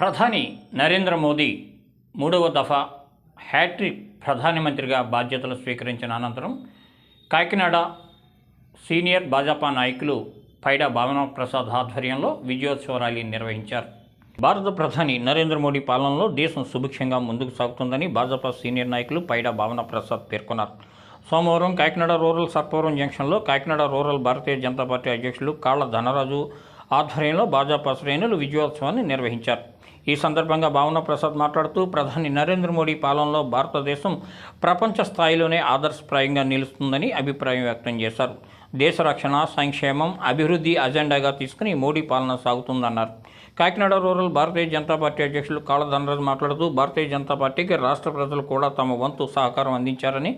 ప్రధాని నరేంద్ర మోదీ మూడవ దఫా హ్యాట్రిక్ ప్రధానమంత్రిగా బాధ్యతలు స్వీకరించిన అనంతరం కాకినాడ సీనియర్ భాజపా నాయకులు పైడా భావన ప్రసాద్ ఆధ్వర్యంలో విజయోత్సవ ర్యాలీ నిర్వహించారు. భారత ప్రధాని నరేంద్ర మోడీ పాలనలో దేశం సుభిక్షంగా ముందుకు సాగుతుందని భాజపా సీనియర్ నాయకులు పైడా భావన ప్రసాద్ పేర్కొన్నారు. సోమవారం కాకినాడ రూరల్ సర్పవరం జంక్షన్లో కాకినాడ రూరల్ భారతీయ జనతా పార్టీ అధ్యక్షులు కాళ్ళ ధనరాజు ఆధ్వర్యంలో భాజపా శ్రేణులు విజయోత్సవాన్ని నిర్వహించారు. ఈ సందర్భంగా భావన ప్రసాద్ మాట్లాడుతూ ప్రధాని నరేంద్ర మోడీ పాలనలో భారతదేశం ప్రపంచ స్థాయిలోనే ఆదర్శప్రాయంగా నిలుస్తుందని అభిప్రాయం వ్యక్తం చేశారు. దేశ రక్షణ సంక్షేమం అభివృద్ధి అజెండాగా తీసుకుని మోడీ పాలన సాగుతుందన్నారు. కాకినాడ రూరల్ భారతీయ జనతా పార్టీ అధ్యక్షులు కాళ ధనరాజు మాట్లాడుతూ భారతీయ జనతా పార్టీకి రాష్ట్ర ప్రజలు కూడా తమ వంతు సహకారం అందించారని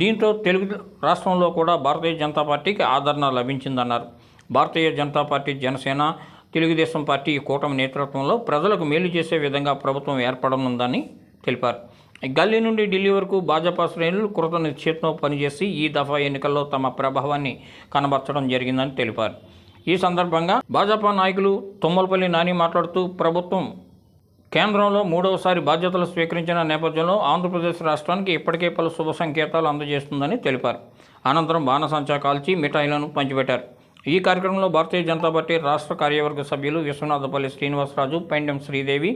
దీంతో తెలుగు రాష్ట్రంలో కూడా భారతీయ జనతా పార్టీకి ఆదరణ లభించిందన్నారు. భారతీయ జనతా పార్టీ జనసేన తెలుగుదేశం పార్టీ ఈ కూటమి నేతృత్వంలో ప్రజలకు మేలు చేసే విధంగా ప్రభుత్వం ఏర్పడనుందని తెలిపారు. గల్లీ నుండి ఢిల్లీ వరకు భాజపా శ్రేణులు కృత నిశ్చితంతో పనిచేసి ఈ దఫా ఎన్నికల్లో తమ ప్రభావాన్ని కనబర్చడం జరిగిందని తెలిపారు. ఈ సందర్భంగా భాజపా నాయకులు తుమ్మలపల్లి నాని మాట్లాడుతూ ప్రభుత్వం కేంద్రంలో మూడవసారి బాధ్యతలు స్వీకరించిన నేపథ్యంలో ఆంధ్రప్రదేశ్ రాష్ట్రానికి ఇప్పటికే పలు శుభ సంకేతాలు అందజేస్తుందని తెలిపారు. అనంతరం బాణసంచా కాల్చి మిఠాయిలను పంచిపెట్టారు. ఈ కార్యక్రమంలో భారతీయ జనతా పార్టీ రాష్ట్ర కార్యవర్గ సభ్యులు విశ్వనాథపల్లి శ్రీనివాసరాజు పెండెం శ్రీదేవి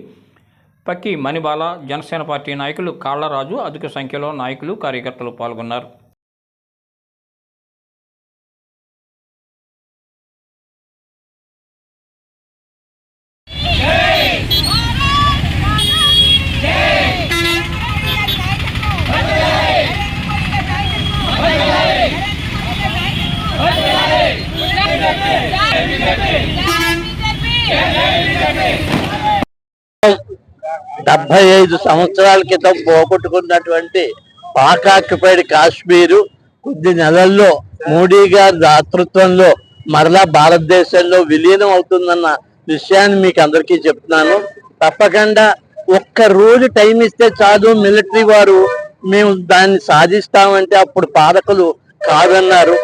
పక్కి మణిబాల జనసేన పార్టీ నాయకులు కాళ్ళరాజు అధిక సంఖ్యలో నాయకులు కార్యకర్తలు పాల్గొన్నారు. డెబ్బై ఐదు సంవత్సరాల క్రితం పోగొట్టుకున్నటువంటి పాక్ ఆక్యుపైడ్ కాశ్మీరు కొద్ది నెలల్లో మోడీ గారి దాతృత్వంలో మరలా భారతదేశంలో విలీనం అవుతుందన్న విషయాన్ని మీకు అందరికీ చెప్తున్నాను. తప్పకుండా ఒక్క రోజు టైం ఇస్తే చాలు మిలిటరీ వారు మేము దాన్ని సాధిస్తామంటే అప్పుడు పాలకులు కాదన్నారు.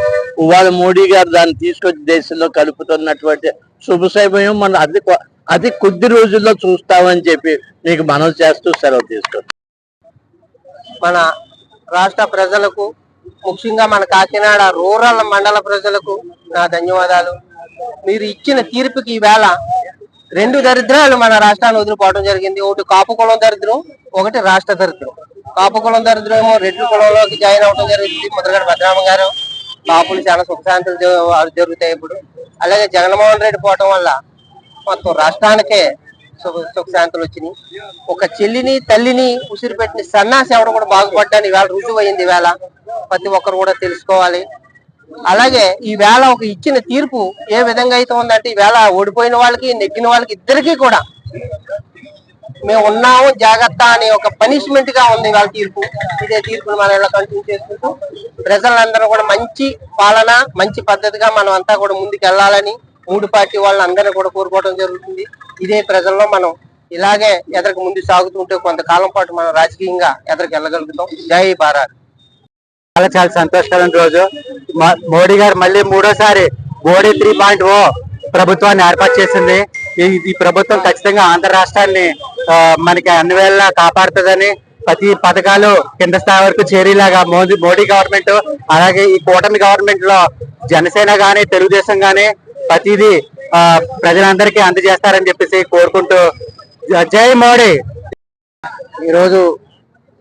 ఇవాళ మోడీ గారు దాన్ని తీసుకొచ్చి దేశంలో కలుపుతున్నటువంటి శుభ సమయం మనం అది కొద్ది రోజుల్లో చూస్తామని చెప్పి మీకు మనం చేస్తూ సెలవు తీసుకుంటాం మన రాష్ట్ర ప్రజలకు ముఖ్యంగా మన కాకినాడ రూరల్ మండల ప్రజలకు నా ధన్యవాదాలు. మీరు ఇచ్చిన తీర్పుకి ఈవేళ రెండు దరిద్రాలు మన రాష్ట్రాన్ని వదిలిపోవడం జరిగింది. ఒకటి కాపు కులం దరిద్రం ఒకటి రాష్ట్ర దరిద్రం. కాపు కులం దరిద్రం ఏమో రెడ్డి కులంలోకి జాయిన్ అవడం జరిగింది. ముద్రగడ భద్రామ గారు కాపులు చాలా సుఖశాంతులు జరుగుతాయి ఇప్పుడు. అలాగే జగన్మోహన్ రెడ్డి పోవటం వల్ల మొత్తం రాష్ట్రానికే సుఖ సుఖశాంతులు వచ్చినాయి. ఒక చెల్లిని తల్లిని ఉసిరి పెట్టిన సన్నాసి ఎవరు కూడా బాగుపడ్డాను ఇవాళ రుజువు అయింది ఇవాళ ప్రతి ఒక్కరు కూడా తెలుసుకోవాలి. అలాగే ఈ వేళ ఒక ఇచ్చిన తీర్పు ఏ విధంగా అయితే ఉందంటే ఈ వేళ ఓడిపోయిన వాళ్ళకి నెగ్గిన వాళ్ళకి ఇద్దరికీ కూడా మేము ఉన్నాము జాగ్రత్త అనే ఒక పనిష్మెంట్గా ఉంది వాళ్ళ తీర్పు. ఇదే తీర్పును మనం ఇలా కంటిన్యూ చేసుకుంటూ ప్రజలందరూ కూడా మంచి పాలన మంచి పద్ధతిగా మనం అంతా కూడా ముందుకు వెళ్ళాలని మూడు పార్టీ వాళ్ళందరినీ కూడా కోరుకోవడం జరుగుతుంది. ఇదే ప్రజల్లో మనం ఇలాగే ఎదరికి ముందు సాగుతుంటే కొంతకాలం పాటు మనం రాజకీయంగా ఎదరికి వెళ్ళగలుగుతాం. జై భారత్. చాలా చాలా సంతోషకరం రోజు. మోడీ గారు మళ్ళీ మూడోసారి మోడీ త్రీ పాయింట్ ఓ ప్రభుత్వాన్ని ఏర్పాటు చేసింది. ఈ ప్రభుత్వం ఖచ్చితంగా ఆంధ్ర రాష్ట్రాన్ని మనకి అన్ని వేళలా కాపాడుతుందని ప్రతి పథకాలు కింద స్థాయి వరకు చేరేలాగా మోదీ మోడీ గవర్నమెంట్ అలాగే ఈ కూటమి గవర్నమెంట్లో జనసేన గానీ తెలుగుదేశం గానీ ప్రతిదీ ఆ, ప్రజలందరికీ అందజేస్తారని చెప్పేసి కోరుకుంటూ జై మోడీ! ఈరోజు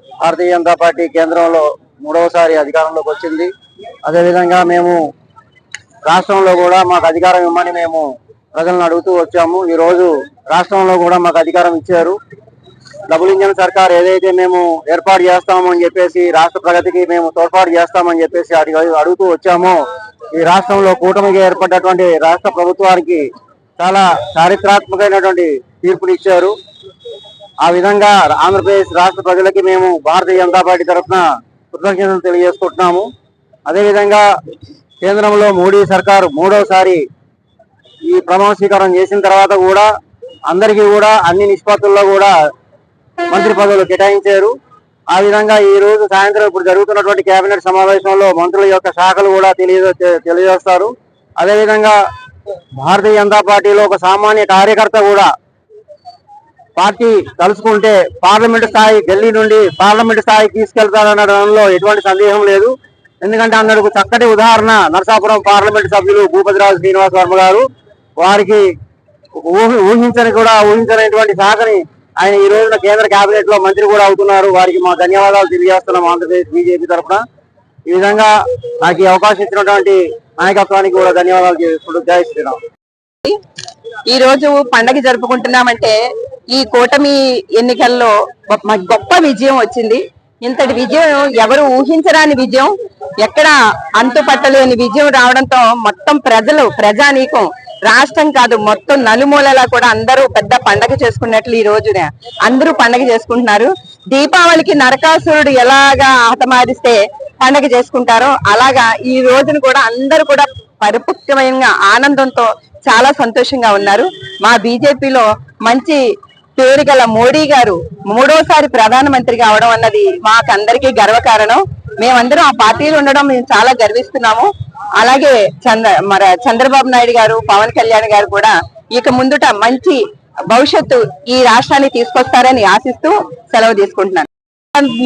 భారతీయ జనతా పార్టీ కేంద్రంలో మూడవసారి అధికారంలోకి వచ్చింది. అదేవిధంగా మేము రాష్ట్రంలో కూడా మాకు అధికారం ఇవ్వమని మేము ప్రజలను అడుగుతూ వచ్చాము. ఈ రోజు రాష్ట్రంలో కూడా మాకు అధికారం ఇచ్చారు. డబుల్ ఇంజన్ సర్కార్ ఏదైతే మేము ఏర్పాటు చేస్తామని చెప్పేసి రాష్ట్ర ప్రగతికి మేము తోడ్పాటు చేస్తామని చెప్పేసి అడుగుతూ వచ్చామో ఈ రాష్ట్రంలో కూటమిగా ఏర్పడినటువంటి రాష్ట్ర ప్రభుత్వానికి చాలా చారిత్రాత్మకమైనటువంటి తీర్పునిచ్చారు ఆ విధంగా ఆంధ్రప్రదేశ్ రాష్ట్ర ప్రజలకి మేము భారతీయ జనతా పార్టీ తరఫున కృతజ్ఞతలు తెలియజేసుకుంటున్నాము. అదేవిధంగా కేంద్రంలో మోడీ సర్కారు మూడవసారి ఈ ప్రమాణ స్వీకారం చేసిన తర్వాత కూడా అందరికీ కూడా అన్ని నిష్పత్తుల్లో కూడా మంత్రి పదవులు కేటాయించారు. ఆ విధంగా ఈ రోజు సాయంత్రం ఇప్పుడు జరుగుతున్నటువంటి కేబినెట్ సమావేశంలో మంత్రుల యొక్క శాఖలు కూడా తెలియ తెలియజేస్తారు. అదేవిధంగా భారతీయ జనతా పార్టీలో ఒక సామాన్య కార్యకర్త కూడా పార్టీ తలుచుకుంటే పార్లమెంటు స్థాయి ఢిల్లీ నుండి పార్లమెంట్ స్థాయికి తీసుకెళ్తారనడంలో ఎటువంటి సందేహం లేదు. ఎందుకంటే అందరికి చక్కటి ఉదాహరణ నరసాపురం పార్లమెంటు సభ్యులు భూపతిరాజు శ్రీనివాస్ వర్మ గారు. వారికి ఊహి- ఊహించని కూడా ఊహించనటువంటి శాఖని ఆయన ఈ రోజున కేంద్ర కేబినెట్లో మంత్రి కూడా అవుతున్నారు. వారికి మా ధన్యవాదాలు తెలియజేస్తున్నాం ఆంధ్రప్రదేశ్ బీజేపీ తరఫున. ఈ విధంగా నాకు ఈ అవకాశం ఇచ్చినటువంటి నాయకత్వానికి కూడా ధన్యవాదాలు చేసుకుంటూ జై శ్రీరామ్. ఈ రోజు పండగ జరుపుకుంటున్నామంటే ఈ కూటమి ఎన్నికల్లో గొప్ప- గొప్ప విజయం వచ్చింది. ఇంతటి విజయం ఎవరు ఊహించరాని విజయం. ఎక్కడ అంతుపట్టలేని విజయం రావడంతో మొత్తం ప్రజలు ప్రజానీకం రాష్ట్రం కాదు మొత్తం నలుమూలలా కూడా అందరూ పెద్ద పండగ చేసుకున్నట్లు ఈ రోజున అందరూ పండగ చేసుకుంటున్నారు. దీపావళికి నరకాసురుడు ఎలాగా హతమారిస్తే పండగ చేసుకుంటారో అలాగా ఈ రోజును కూడా అందరూ కూడా పరిపుక్తమైన ఆనందంతో చాలా సంతోషంగా ఉన్నారు. మా బీజేపీలో మంచి పేరు గల మోడీ గారు మూడోసారి ప్రధానమంత్రి కావడం అన్నది మాకందరికీ గర్వకారణం. మేమందరం ఆ పార్టీలో ఉండడం మేము చాలా గర్విస్తున్నాము. అలాగే చంద్ర మన చంద్రబాబు నాయుడు గారు పవన్ కళ్యాణ్ గారు కూడా ఇక ముందుట మంచి భవిష్యత్తు ఈ రాష్ట్రాన్ని తీసుకొస్తారని ఆశిస్తూ సెలవు తీసుకుంటున్నాను.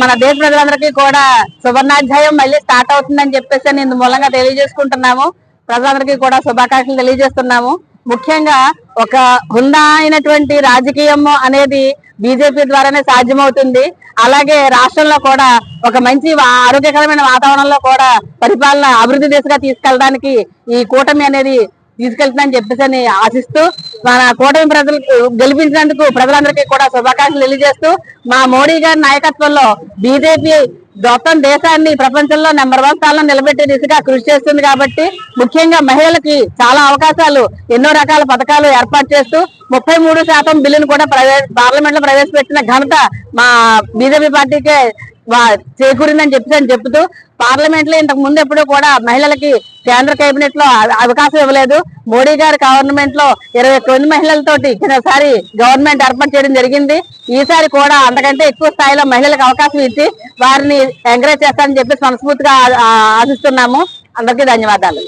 మన దేశ ప్రజలందరికీ కూడా సువర్ణాధ్యాయం మళ్ళీ స్టార్ట్ అవుతుందని చెప్పేసి నేను మూలంగా తెలియజేసుకుంటున్నాము. ప్రజలందరికీ కూడా శుభాకాంక్షలు తెలియజేస్తున్నాము. ముఖ్యంగా ఒక హుందా అయినటువంటి రాజకీయం అనేది బీజేపీ ద్వారానే సాధ్యమవుతుంది. అలాగే రాష్ట్రంలో కూడా ఒక మంచి ఆరోగ్యకరమైన వాతావరణంలో కూడా పరిపాలన అభివృద్ధి దిశగా తీసుకెళ్ళడానికి ఈ కూటమి అనేది తీసుకెళ్తుందని చెప్పేసి అని ఆశిస్తూ మన కూటమి ప్రజలకు గెలిపించినందుకు ప్రజలందరికీ కూడా శుభాకాంక్షలు తెలియజేస్తూ మా మోడీ గారి నాయకత్వంలో బీజేపీ మొత్తం దేశాన్ని ప్రపంచంలో నెంబర్ వన్ స్థానంలో నిలబెట్టే దిశగా కృషి చేస్తుంది కాబట్టి ముఖ్యంగా మహిళలకి చాలా అవకాశాలు ఎన్నో రకాల పథకాలు ఏర్పాటు చేస్తూ ముప్పై మూడు శాతం బిల్లును కూడా ప్రవేశ పార్లమెంట్లో ప్రవేశపెట్టిన ఘనత మా బీజేపీ పార్టీకే వా- చేకూరిందని చెప్పి అని చెప్తూ పార్లమెంట్లో ఇంతకు ముందు ఎప్పుడూ కూడా మహిళలకి కేంద్ర కేబినెట్లో అవకాశం ఇవ్వలేదు. మోడీ గారి గవర్నమెంట్లో ఇరవై తొమ్మిది మహిళలతోటి కిందసారి గవర్నమెంట్ ఏర్పాటు చేయడం జరిగింది. ఈసారి కూడా అంతకంటే ఎక్కువ స్థాయిలో మహిళలకు అవకాశం ఇచ్చి వారిని ఎంకరేజ్ చేస్తారని చెప్పి మనస్ఫూర్తిగా ఆశిస్తున్నాము. అందరికీ ధన్యవాదాలు.